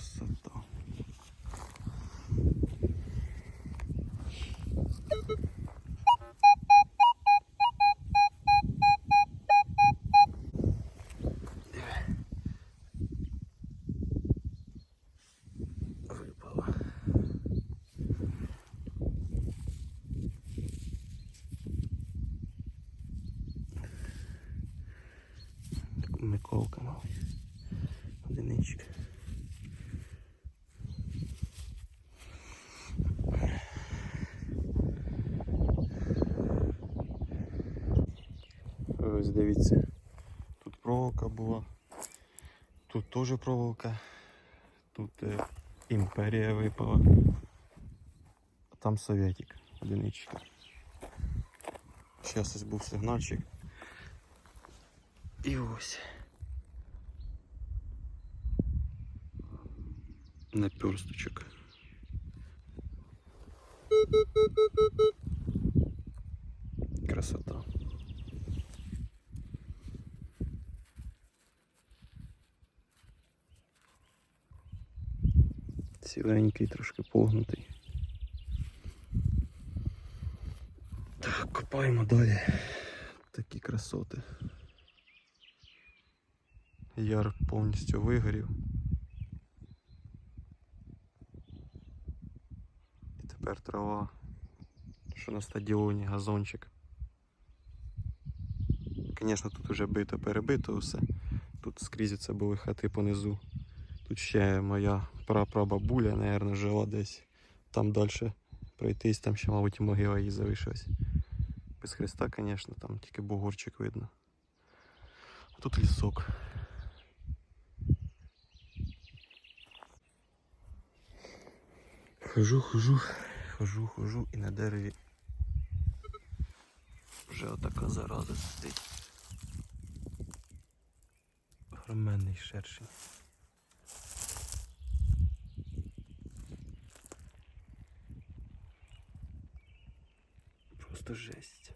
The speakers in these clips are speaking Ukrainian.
Красота. Випала. Ось дивіться. Тут проволока була. Тут теж проволока. Тут е, імперія випала. А там совєтик, одиничка. Зараз ось був сигнальчик. І ось. Наперсточок. Красота. Ціленький, трошки погнутий. Так, копаємо далі. Такі красоти. Яр повністю вигорів. І тепер трава, що на стадіоні, газончик. Звісно, тут вже бито перебито все. Тут скрізь це були хати понизу. Тут ще моя прапрабабуля, мабуть, жила десь там далі пройтись, там ще, мабуть, могила її залишилась. Без хреста, звісно, там тільки бугорчик видно. А тут лісок. Хожу, хожу, хожу, хожу і на дереві вже отака зараза сидить. Громенний шершень. Просто жесть.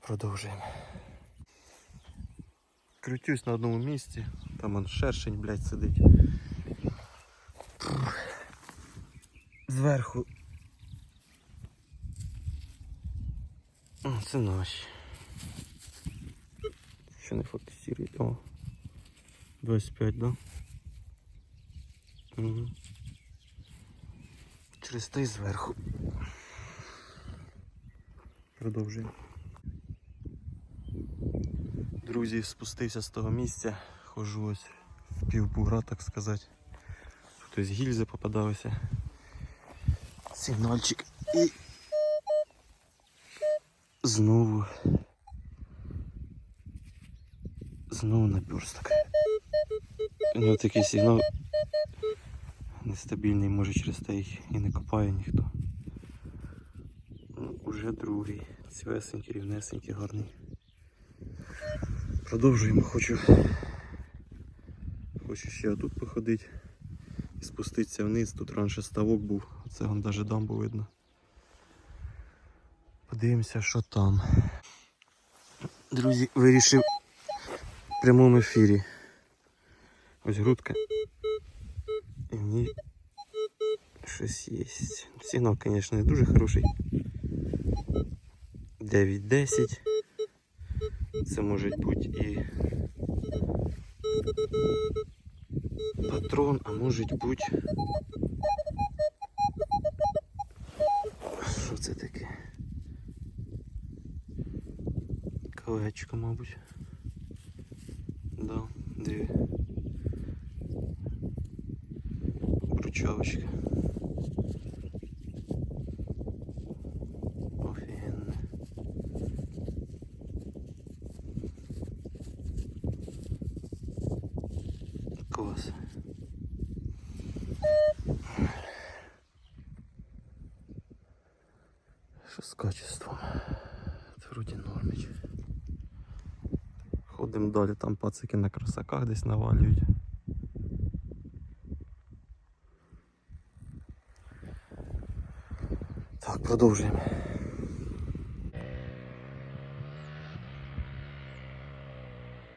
Продовжуємо. Крутюсь на одному місці, там он шершень, блядь, сидить. Зверху. Це наші. Ще не фокусує. О. 25, да? Угу. Через той зверху. Продовжуємо. Друзі, спустився з того місця, хожу ось в півбугра, так сказати. Тут ось гільзи попадалися. Сигнальчик і знову знову наперсток. Ну такий сигнал нестабільний, може через те їх і не копає ніхто. Ну, уже другий. Цвесенький, рівнесенький, гарний. Продовжуємо, хочу. Хочу ще тут походити і спуститися вниз. Тут раніше ставок був, це вон навіть дамбу видно. Подивимося, що там. Друзі, вирішив в прямому ефірі. Ось грудка. І в ній щось є. Сигнал, звісно, не дуже хороший. 9-10. Це може бути і патрон, а може бути. çıkamamış. Ходимо далі, там пацики на красаках десь навалюють. Так, продовжуємо.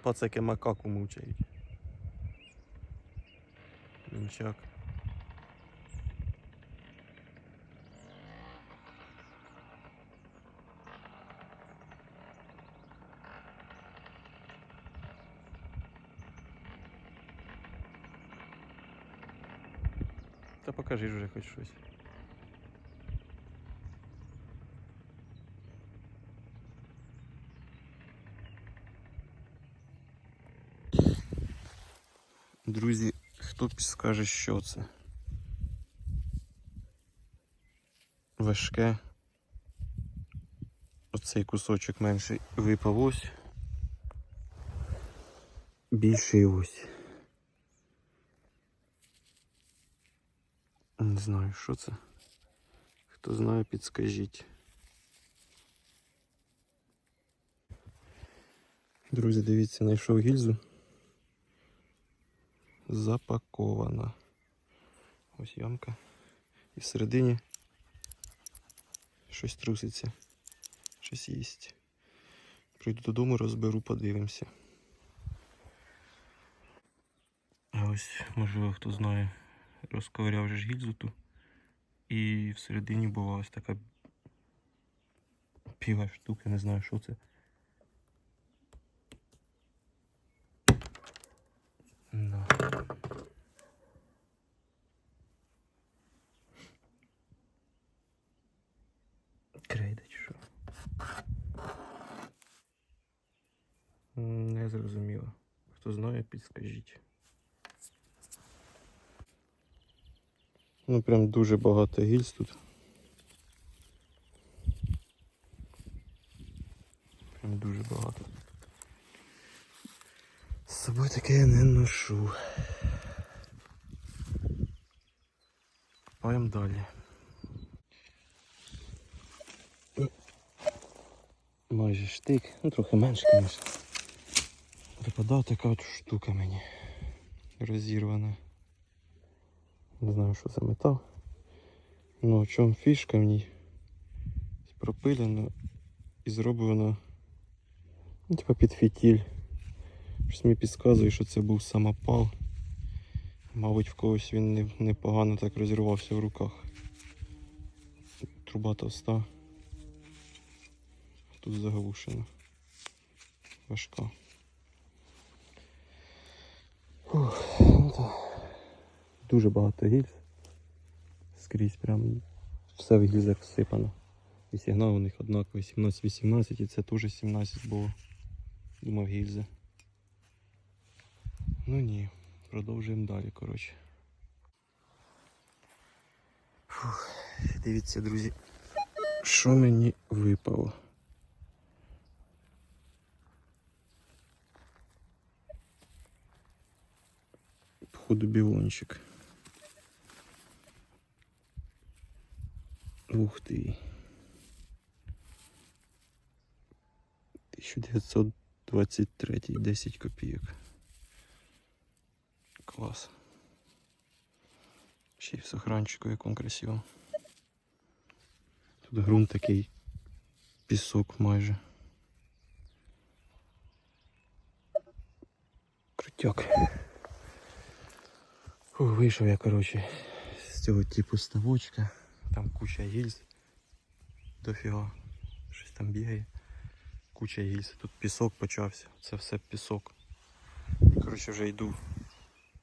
Пацики макаку мучають. Мінчак. Та покажи вже хоч щось. Друзі, хто скаже, що це? Важке. Оцей кусочок менший випав ось. Більший ось. Знаю, що це. Хто знає, підскажіть. Друзі, дивіться, знайшов гільзу. Запакована. Ось ямка. І всередині щось труситься. Щось їсть. Прийду додому, розберу, подивимося. А ось, можливо, хто знає, розковиряв же ж гільзу ту. І всередині була ось така піва штука, не знаю, що це. Да. Крейда чи що? Не зрозуміло. Хто знає, підскажіть. Ну прям дуже багато гільз тут. Прям дуже багато. З собою таке я не ношу. Копаємо далі. Майже штик, ну трохи менше, звісно. Припадає така от штука мені. Розірвана. Не знаю, що за метал. Ну, в чому фішка в ній? Пропилено і зроблено. Ну, типа під фітіль. Щось мені підказує, що це був самопал. Мабуть, в когось він непогано так розірвався в руках. Труба товста. Тут заглушено. Важка. Фух, ну то дуже багато гільз. Скрізь прям все в гільзах всипано. І сигнал у них однаковий 17-18 і це теж 17 було. Думав гільзи. Ну ні, продовжуємо далі, коротше. Фух, дивіться, друзі, що мені випало. Походу білончик. Ух ти. 1923, 10 копійок. Клас. Ще й в сохранчику, як он красиво. Тут ґрунт такий пісок майже. Крутяк. Фу, вийшов я, коротше, з цього типу ставочка. Там куча гільз. Дофіга. Щось там бігає. Куча гільз. Тут пісок почався. Це все пісок. І, коротше, вже йду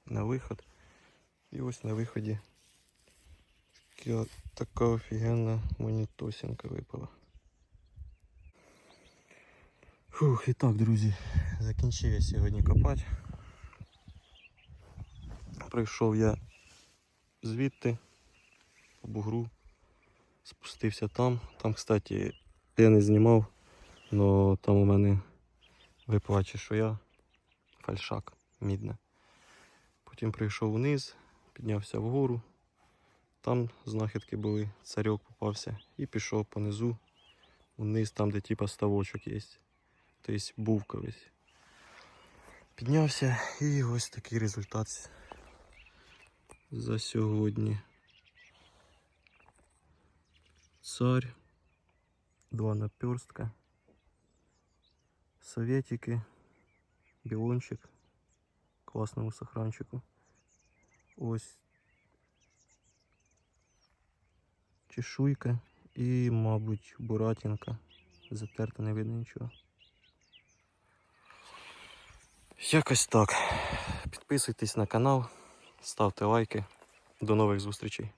на виход. І ось на виході така, офігенна монітосінка випала. Фух, і так, друзі, закінчив я сьогодні копати. Прийшов я звідти по бугру, спустився там. Там, кстати, я не знімав, але там у мене випала чешуя, фальшак мідна. Потім прийшов вниз, піднявся вгору. Там знахідки були, царьок попався і пішов понизу, вниз, там, де типа ставочок є. Тобто був колись. Піднявся і ось такий результат за сьогодні. Царь. Два наперстка. Советики. Білончик. Класному сохранчику. Ось. Чешуйка і, мабуть, буратинка. Затерта не видно нічого. Якось так. Підписуйтесь на канал, ставте лайки. До нових зустрічей.